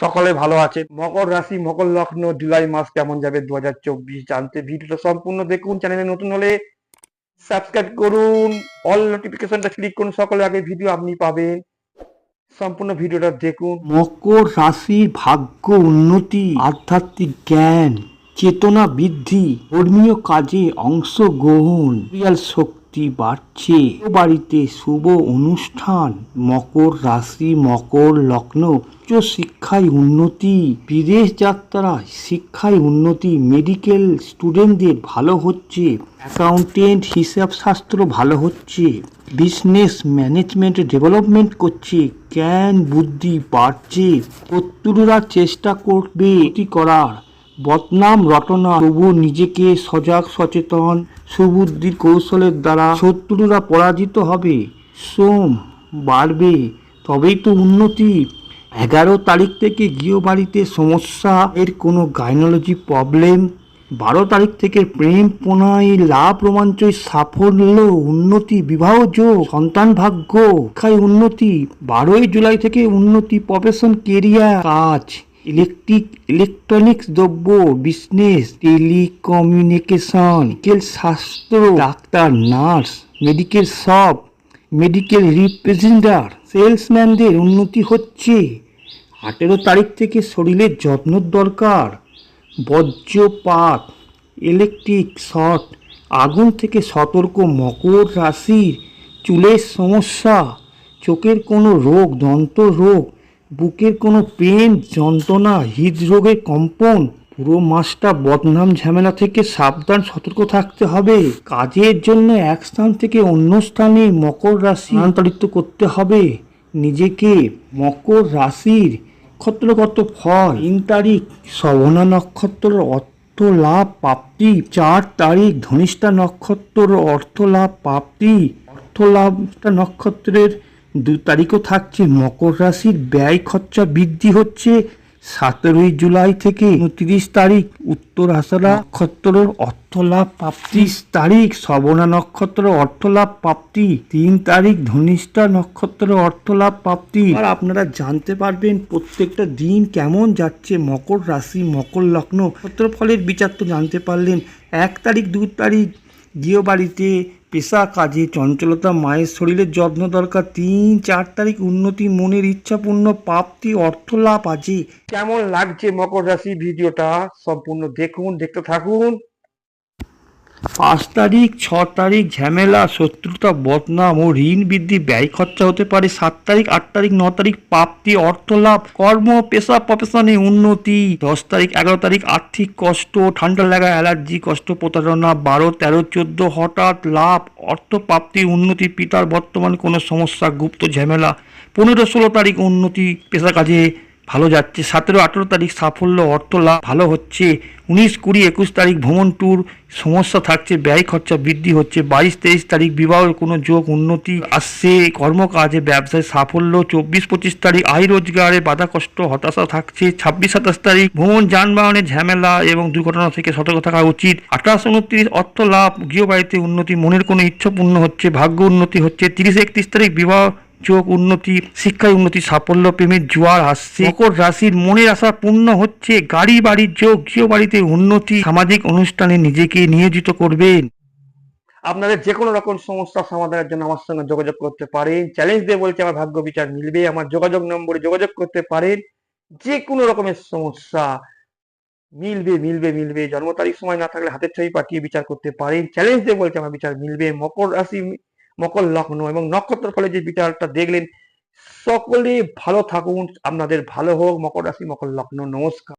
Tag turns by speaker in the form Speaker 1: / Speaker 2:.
Speaker 1: সকলে ভালো আছে। মকর রাশি, মকর লগ্ন, জুলাই মাস কেমন যাবে দু হাজার চব্বিশ জানতে ভিডিওটা সম্পূর্ণ দেখুন। চ্যানেলে নতুন হলে সাবস্ক্রাইব করুন। অল নোটিফিকেশনটা ক্লিক করুন। সকলে আগে ভিডিও আপনি পাবেন। সম্পূর্ণ ভিডিওটা দেখুন।
Speaker 2: মকর রাশির ভাগ্য উন্নতি, আধ্যাত্মিক জ্ঞান, চেতনা বৃদ্ধি, ধর্মীয় কাজে অংশগ্রহণ রিয়াল শক্তি বাড়ছে। বাড়িতে শুভ অনুষ্ঠান, মকর রাশি, মকর লগ্ন, উচ্চ শিক্ষায় উন্নতি, বিদেশ যাত্রায় শিক্ষায় উন্নতি মেডিকেল স্টুডেন্টদের ভালো হচ্ছে অ্যাকাউন্টেন্ট হিসাব শাস্ত্র ভালো হচ্ছে বিজনেস ম্যানেজমেন্ট ডেভেলপমেন্ট করছে, জ্ঞান বুদ্ধি বাড়ছে, শত্রুরা চেষ্টা করবে, এটি করার বদনাম, রটনা তবু নিজেকে সজাগ, সচেতন, সুবুদ্ধির কৌশলের দ্বারা শত্রুরা পরাজিত হবে। সোম, বাড়বে। তবেই তো উন্নতি। এগারো তারিখ থেকে গৃহবাড়িতে সমস্যা। এর কোনো গাইনোলজি প্রবলেম বারো তারিখ থেকে প্রেম, প্রণয়, লাভ, রোমাঞ্চই সাফল্য, উন্নতি, বিবাহ, যোগ, সন্তান, ভাগ্য শিক্ষায় উন্নতি। বারোই জুলাই থেকে উন্নতি প্রফেশন কেরিয়ার কাজ। ইলেকট্রিক ইলেকট্রনিক্স দ্রব্য বিজনেস টেলিকমিউনিকেশন কেল শাস্ত্র doctor nurse medical shop medical representative সেলসম্যানদের উন্নতি হচ্ছে। আঠেরো তারিখ থেকে শরীরের যত্ন দরকার। বজ্রপাত ইলেকট্রিক শর্ট আগুন থেকে সতর্ক মকর রাশির চুলের সমস্যা, চোখের কোনো রোগ দন্ত রোগ বুকের কোনো পেন, যন্ত্রণা হৃদরোগের কম্পন, পুরো মাসটা বদনাম ঝামেলা থেকে সাবধান, সতর্ক থাকতে হবে। কাজের জন্য এক স্থান থেকে অন্য স্থানে মকর রাশি স্থানান্তরিত করতে হবে। নিজেকে মকর রাশির নক্ষত্রগত ফল, তিন তারিখ শ্রবণা নক্ষত্রের অর্থ লাভ, প্রাপ্তি, চার তারিখ, ধনিষ্ঠা নক্ষত্র অর্থ লাভ, প্রাপ্তি অর্থ লাভটা নক্ষত্রের দু তারিখও থাকছে মকর রাশির ব্যয় খরচা বৃদ্ধি হচ্ছে। সতেরোই জুলাই থেকে উনত্রিশ তারিখ উত্তর আষাঢ়া নক্ষত্রের অর্থ লাভ প্রাপ্তি তারিখ শ্রবণা নক্ষত্র অর্থ লাভ প্রাপ্তি। তিন তারিখ ধনিষ্ঠা নক্ষত্র অর্থ লাভ প্রাপ্তি। আর আপনারা জানতে পারবেন প্রত্যেকটা দিন কেমন যাচ্ছে মকর রাশি, মকর লগ্ন। নক্ষত্র ফলের বিচার তো জানতে পারলেন। এক তারিখ, দু তারিখ, গৃহবাড়িতে পেশা কাজে চঞ্চলতা মায়ের শরীরের যত্ন দরকার। তিন, চার তারিখ উন্নতি মনের ইচ্ছাপূর্ণ, প্রাপ্তি, অর্থ লাভ আছে।
Speaker 1: কেমন লাগছে মকর রাশি? ভিডিওটা সম্পূর্ণ দেখুন, দেখতে থাকুন।
Speaker 2: পাঁচ তারিখ, ছ তারিখ, ঝামেলা, শত্রুতা, বদনাম ও ঋণ বৃদ্ধি, ব্যয় খরচা হতে পারে। সাত তারিখ, আট তারিখ, ন তারিখ, প্রাপ্তি, অর্থ লাভ, কর্ম, পেশা, প্রফেশনে উন্নতি। দশ তারিখ, এগারো তারিখ, আর্থিক কষ্ট, ঠান্ডা লাগা, অ্যালার্জি, কষ্ট প্রতারণা, বারো, তেরো, চোদ্দ, হঠাৎ লাভ, অর্থ প্রাপ্তি, উন্নতি, পিতার বর্তমানে কোনো সমস্যা, গুপ্ত ঝামেলা, পনেরো, ষোলো তারিখ উন্নতি, পেশা কাজে ভালো যাচ্ছে। সতেরো, আঠেরো তারিখ সাফল্য, অর্থ লাভ, ভালো হচ্ছে। উনিশ, কুড়ি, একুশ তারিখ ভ্রমণ ট্যুর সমস্যা থাকছে, ব্যয় খরচা বৃদ্ধি হচ্ছে। বাইশ, তেইশ তারিখ বিবাহের কোনো যোগ উন্নতি আসছে। কর্মকাজে, ব্যবসায় সাফল্য, চব্বিশ, পঁচিশ তারিখ আয় রোজগারে বাধা কষ্ট, হতাশা থাকছে। ছাব্বিশ, সাতাশ তারিখ ভ্রমণ যানবাহনের ঝামেলা এবং দুর্ঘটনা থেকে সতর্ক থাকা উচিত। আঠাশ, উনত্রিশ, অর্থ লাভ, গৃহবাড়িতে উন্নতি, মনের কোনো ইচ্ছা পূর্ণ হচ্ছে, ভাগ্য উন্নতি হচ্ছে। তিরিশ, একত্রিশ তারিখ বিবাহ যোগ উন্নতি, শিক্ষায় উন্নতি, সাফল্য প্রেমের জোয়ার আসছে। মকর রাশির মনের আশা পূর্ণ হচ্ছে। গাড়ি বাড়ির যোগ, গৃহ বাড়িতে উন্নতি সামাজিক অনুষ্ঠানে নিজেকে নিয়োজিত করবেন।
Speaker 1: আপনাদের যে কোনো রকম সমস্যা সমাধানের জন্য আমার সঙ্গে যোগাযোগ করতে পারেন। চ্যালেঞ্জ দিয়ে বলছে, আমার ভাগ্য বিচার মিলবে। আমার যোগাযোগ নম্বরে যোগাযোগ করতে পারেন। যে কোনো রকমের সমস্যা মিলবে মিলবে মিলবে। জন্ম তারিখ সময় না থাকলে হাতের ছবি পাঠিয়ে বিচার করতে পারেন। চ্যালেঞ্জ দিয়ে বলছে, আমার বিচার মিলবে। মকর রাশি মকর লগ্ন এবং নক্ষত্র ফলে যে বিচারটা দেখলেন, সকলে ভালো থাকুন, আপনাদের ভালো হোক, মকর রাশি, মকর লগ্ন, নমস্কার।